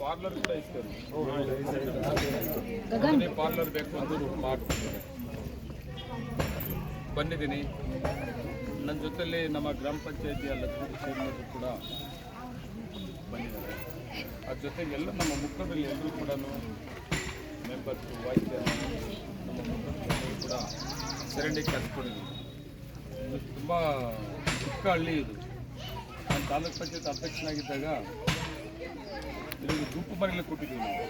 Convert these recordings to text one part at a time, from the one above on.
Parlour ಕೂಡ ಇರ್ತಾರೆ parlour ಬೇಕು ಅಂದ್ರು ಮಾಡ್ಕೊಡ್ತಾರೆ ಬಂದಿದ್ದೀನಿ. ನನ್ನ ಜೊತೆಯಲ್ಲಿ ನಮ್ಮ ಗ್ರಾಮ ಪಂಚಾಯತಿ ಅಲ್ಲ ಚೇರ್ಮನ್ ಕೂಡ ಬಂದಿದ್ದಾರೆ. ಅದ್ರ ಜೊತೆಗೆ ಎಲ್ಲ ನಮ್ಮ ಮುಖದಲ್ಲಿ ಎಲ್ಲರೂ ಕೂಡ ಮೆಂಬರ್ಸ್ ವೈಸ್ ಚೇರ್ಮನ್ ನಮ್ಮ ಮುಖದಲ್ಲಿ ಕೂಡ ಸೆರೆಂಡಿ ಕರ್ಸ್ಕೊಂಡಿದ್ದೀವಿ ಇದು ತುಂಬ ಚಿಕ್ಕ ಹಳ್ಳಿ ಇದು. ನಾನು ತಾಲೂಕು ಪಂಚಾಯತ್ ಅಧ್ಯಕ್ಷನಾಗಿದ್ದಾಗ ಗುಂಪು ಮನೆಯಲ್ಲಿ ಕೊಟ್ಟಿದ್ದೀವಿ ನಾವು.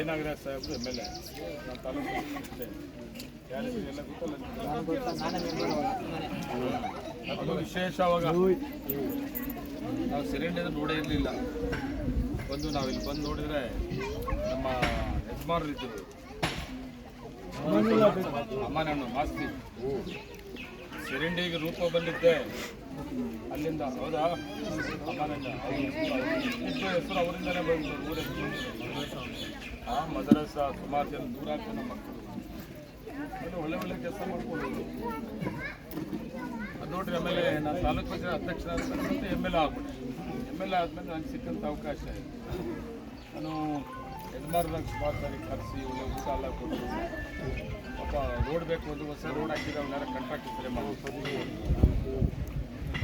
ಏನಾಗಿದೆ ಸಾಹೇಬ್ರು ಎಂ ಎಲ್ ಎ ನಮ್ಮ ತಾಲೂಕು ಎಲ್ಲ ಗೊತ್ತಲ್ಲ? ಅದು ನಾವು ಸಿಲಿಂಡರ್ ನೋಡೇ ಇರಲಿಲ್ಲ. ಬಂದು ನಾವು ಇಲ್ಲಿ ಬಂದು ನೋಡಿದ್ರೆ ನಮ್ಮ ಯಜಮಾನರು ಇದ್ದರು ಅಮ್ಮನಣ್ಣು ಮಾಸ್ತಿ. ಸಿರಿಂಡಿಗೆ ರೂಪ ಬಂದಿದ್ದೆ. ಅಲ್ಲಿಂದ ಹೌದಾ? ಇಬ್ಬರು ಹೆಸರು ಅವರಿಂದಲೇ ಬಂದು ಆ ಮದರಸ, ಸುಮಾರು ಜನ ದೂರ ಆಗ್ತದೆ ನಮ್ಮ ಮಕ್ಕಳು ಒಳ್ಳೆ ಒಳ್ಳೆ ಕೆಲಸ ಮಾಡ್ಕೊಳ್ಳೋದು ಅದು ನೋಡ್ರಿ ಆಮೇಲೆ ನಾನು ತಾಲೂಕು ಪಂಚಾಯತ್ ಅಧ್ಯಕ್ಷ ಎಂ ಎಲ್ ಎ ಆಗ್ಬಿಟ್ಟೆ. ಎಂ ಎಲ್ ಎ ಆದಮೇಲೆ ನನಗೆ ಸಿಕ್ಕಂಥ ಅವಕಾಶ ಇದೆ ನಾನು ಯಜಮಾನ ಸುಮಾರು ಸಾರಿ ಕರೆಸಿ, ಒಳ್ಳೆ ಊಟ ಎಲ್ಲ ಕೊಟ್ಟು ರೋಡ್ ಬೇಕು ಒಂದು ಹೊಸ ರೋಡ್ ಹಾಕಿದ್ರೆ ಅವನ್ನೆಲ್ಲ ಕಾಂಟ್ರಾಕ್ಟ್ ಇದ್ರೆ ಮತ್ತೆ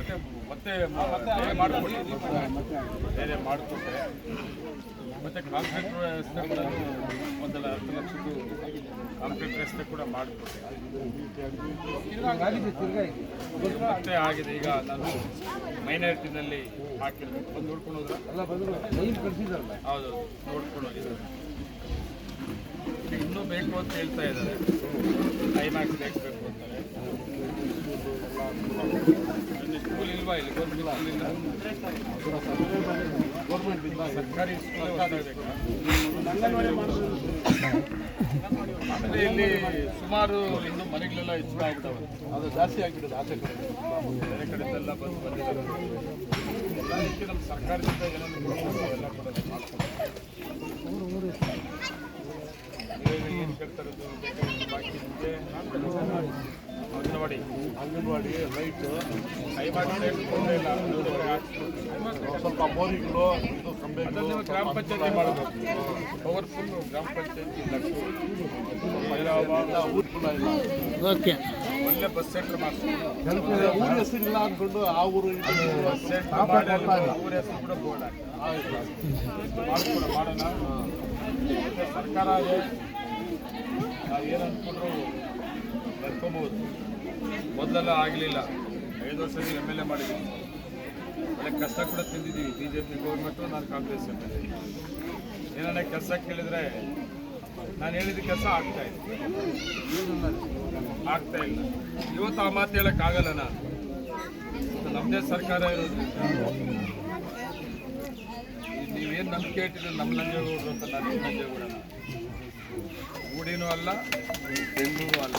ಮತ್ತೆ ಮತ್ತೆ ಮಾಡಿಕೊಟ್ಟೆ ಬೇರೆ ಮಾಡಿಕೊಟ್ಟೆ ಮತ್ತೆ ಕಾಂಕ್ರೀಟ್ ವ್ಯವಸ್ಥೆ ಕೂಡ ಒಂದಲ್ಲ ಹತ್ತು ಲಕ್ಷದ್ದು ಕಾಂಕ್ರೀಟ್ ವ್ಯವಸ್ಥೆ ಕೂಡ ಮಾಡಿಕೊಟ್ಟೆ ಮತ್ತೆ ಆಗಿದೆ ಈಗ ನಾನು ಮೈನಾರಿಟಿನಲ್ಲಿ ಹಾಕಿರ್ಬೇಕು ಬಂದು ನೋಡ್ಕೊಂಡು ಹೋದ್ರೆ? ಹೌದು ನೋಡ್ಕೊಂಡು ಹೋಗಿದ್ದಾರೆ. ಇನ್ನೂ ಬೇಕು ಅಂತ ಹೇಳ್ತಾ ಇದ್ದಾರೆ. ಐಮ್ಯಾಕ್ಸ್ ಬೇಕು ಬೇಕು ಅಂತಾರೆ ಇಲ್ಲಿ? ಸ್ಕೂಲ್ ಇಲ್ವಾ? ಇಲ್ಲಿ ಸರ್ಕಾರಿ ಇಲ್ಲಿ ಸುಮಾರು ಇನ್ನು ಮನೆಗಳೆಲ್ಲ ಹೆಚ್ಚು ಆಗ್ತಾವೆ. ಅದು ಜಾಸ್ತಿ ಆಗಿಬಿಡೋದು ಆಚೆ ಕಡೆ. ಬೇರೆ ಕಡೆಯಿಂದೆಲ್ಲ ಬಂದು ಬಂದಿದ್ದಾರೆ. ಎಲ್ಲ ನಮ್ಮ ಸರ್ಕಾರದಿಂದ ಕೊಡ್ಬೇಕು ಎಲ್ಲ ಕೂಡ ಏನು ಕೇಳ್ತಾರೆ ಬಾಕಿ ಇದೆ ಅಂಗನವಾಡಿ ಅಂಗನವಾಡಿ ಲೈಟ್ ಸ್ವಲ್ಪ ಬೋರಿಗಳು ಇದು ಕಂಬೆಗಳು ಗ್ರಾಮ ಪಂಚಾಯತಿ ಮಾಡಬೇಕು ಪವರ್ಫುಲ್ ಗ್ರಾಮ ಪಂಚಾಯತಿ ಊರು ಕೂಡ ಇಲ್ಲ ಓಕೆ ಒಳ್ಳೆ ಬಸ್ ಸೆಂಟರ್ ಊರ ಹೆಸರಿಲ್ಲ ಅಂದ್ಕೊಂಡು ಆ ಊರು ಬಸ್ ಸೆಂಟರ್ ಮಾಡಿ ಅಲ್ಲಿ ಊರ ಹೆಸರು ಕೂಡ ಬೋರ್ಡ್ ಮಾಡೋಣ. ಸರ್ಕಾರ ನಾವು ಏನು ಅಂದ್ಕೊಂಡ್ರು ಮೊದಲೆಲ್ಲ ಆಗಲಿಲ್ಲ. ಐದು ವರ್ಷ ಎಂ ಎಲ್ ಎ ಮಾಡಿದ್ದೀವಿ ಒಳ್ಳೆ ಕಷ್ಟ ಕೂಡ ತಿಂದಿದ್ದೀವಿ ಬಿ ಜೆ ಪಿ ಗೌರ್ಮೆಂಟು ನಾನು ಕಾಂಗ್ರೆಸ್ ಎಂ ಎಲ್ ಎ ಏನಾರ ಕೆಲಸ ಕೇಳಿದ್ರೆ ನಾನು ಹೇಳಿದ ಕೆಲಸ ಆಗ್ತಾ ಇದೆ. ಆಗ್ತಾ ಇಲ್ಲ. ಇವತ್ತು ಆ ಮಾತು ಹೇಳೋಕ್ಕಾಗಲ್ಲ ನಾನು. ನಮ್ಮದೇ ಸರ್ಕಾರ ಇರೋದ್ರಿಂದ. ನೀವೇನು ನಂಬಿಕೆ ಇಟ್ಟಿದ್ರೆ ನಮ್ಮ ನಂಜೇಗೌಡರು ಅಂತ ನಾನು ನಂಜೇಗೌಡ ಊಡಿನೂ ಅಲ್ಲ, ಬೆಂಗಳೂರು ಅಲ್ಲ.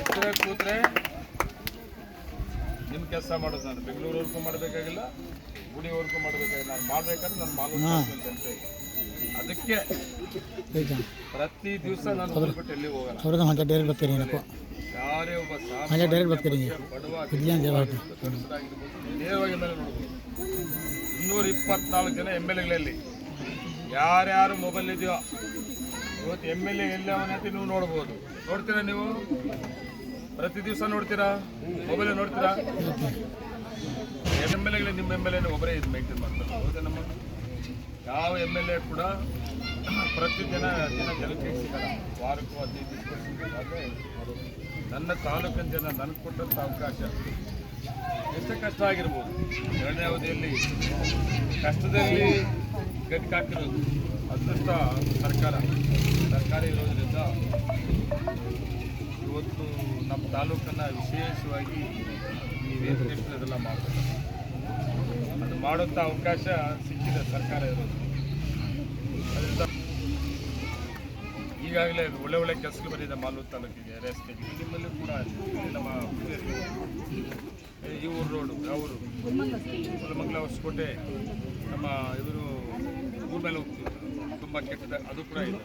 ಎಚ್ಚರ ಕೂತ್ರೆ ನಿಮ್ಮ ಕೆಲಸ ಮಾಡೋದು ನಾನು ಬೆಂಗಳೂರವರೆಗೂ ಮಾಡಬೇಕಾಗಿಲ್ಲ ಗುಡಿವರೆಗೂ ಮಾಡಬೇಕಾಗಿಲ್ಲ. ನಾನು ಮಾಡಬೇಕಾದ್ರೆ ನಾನು ಮಾಲೂರು ಅದಕ್ಕೆ ಪ್ರತಿ ದಿವಸ ನಾನು ಹೋಗ್ಬಿಟ್ಟು ಎಲ್ಲಿ ಹೋಗಲ್ಲ. ಡೈರೆಕ್ಟ್ ಬರ್ತೀರಿ ಏನಪ್ಪ ಯಾರೇ ಒಬ್ಬ ಹಂಗೆ ಡೈರೆಕ್ಟ್ ಬರ್ತೀರಿ ಬಡವ ಇಲ್ಲಿ ಅಂತ ಹೇಳ್ಬಿಟ್ಟು ನೇರವಾಗಿ ಮೇಲೆ ನೋಡ್ಬೋದು. ಇನ್ನೂರ ಇಪ್ಪತ್ನಾಲ್ಕು ಜನ ಎಂ ಎಲ್ ಎಗಳಲ್ಲಿ. ಯಾರ್ಯಾರು ಮೊಬೈಲ್ ಇದೆಯೋ ಇವತ್ತು ಎಂ ಎಲ್ ಎ ಎಲ್ಲಿ ಅವನಂತ ನೀವು ನೋಡ್ಬೋದು. ನೋಡ್ತೀರಾ ನೀವು? ಪ್ರತಿ ದಿವಸ ನೋಡ್ತೀರಾ? ಮೊಬೈಲ್ ನೋಡ್ತೀರಾ? ಎಂ ಎಲ್ ಎಗಳು ನಿಮ್ಮ ಎಂ ಎಲ್ ಎ ಒಬ್ಬರೇ ಇದು ಮೇಂಟೈನ್ ಮಾಡ್ತಾರೆ. ಹೌದಾ ನಮ್ಮ ಯಾವ ಎಂ ಎಲ್ ಎ ಕೂಡ ಪ್ರತಿ ದಿನ ಜನಕ್ಕೆ ಸಿಗಲ್ಲ ವಾರಕ್ಕೂ ಹದಿನೈದು ಸಿಗಲ್ಲ ನನ್ನ ತಾಲೂಕಿನ ಜನ ನನಗೆ ಕೊಟ್ಟಂಥ ಅವಕಾಶ. ಎಷ್ಟು ಕಷ್ಟ ಆಗಿರ್ಬೋದು. ಎರಡನೇ ಅವಧಿಯಲ್ಲಿ ಕಷ್ಟದಲ್ಲಿ ಗಟ್ಟಿಗಾಕಿರೋದು ಅದೃಷ್ಟ ಸರ್ಕಾರ. ಸರ್ಕಾರ ಇರೋದ್ರಿಂದ ತಾಲೂಕನ್ನು ವಿಶೇಷವಾಗಿ ನೀವೇನು ಕೇಳ್ತೀರಿ ಅದೆಲ್ಲ ಮಾಡಬೇಕು. ಅದು ಮಾಡೋಂಥ ಅವಕಾಶ ಸಿಕ್ಕಿದೆ ಸರ್ಕಾರ ಇರೋದು. ಅದರಿಂದ ಈಗಾಗಲೇ ಒಳ್ಳೆ ಒಳ್ಳೆ ಕೆಲಸಗಳು ಬಂದಿದೆ ಮಾಲೂರು ತಾಲೂಕಿಗೆ ರಸ್ತೆಗೆ ನಿಮ್ಮಲ್ಲಿ ಕೂಡ ನಮ್ಮ ಈ ಊರು ರೋಡು ಅವರು ಮಂಗಳ ಹೊಸಕೋಟೆ ನಮ್ಮ ಇವರು ಊರ ಮೇಲೆ ಹೋಗ್ತೀವಿ ತುಂಬ ಕೆಟ್ಟದ ಅದು ಕೂಡ ಇದೆ.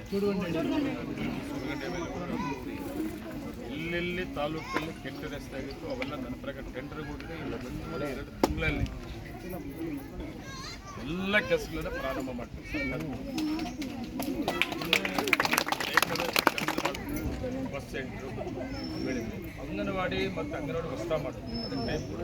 ಎಲ್ಲೆಲ್ಲಿ ತಾಲೂಕಲ್ಲಿ ಕೆಟ್ಟ ರಸ್ತೆ ಆಗಿತ್ತು, ಅವೆಲ್ಲ ನನ್ನ ಪ್ರಕಾರ ಟೆಂಡರ್ ಹೋಗಿದೆ ಇಲ್ಲ ಒಂದು ಎರಡು ತಿಂಗಳಲ್ಲಿ ಎಲ್ಲ ಕೆಲಸಗಳನ್ನ ಪ್ರಾರಂಭ ಮಾಡ್ತೀವಿ. ಬಸ್ ಸೆಂಟ್ರು ಬೆಳಿಗ್ಗೆ ಅಂಗನವಾಡಿ ಮತ್ತು ಅಂಗನವಾಡಿ ಹೊಸ ಮಾಡ್ತೀವಿ. ಟೈಮ್ ಕೂಡ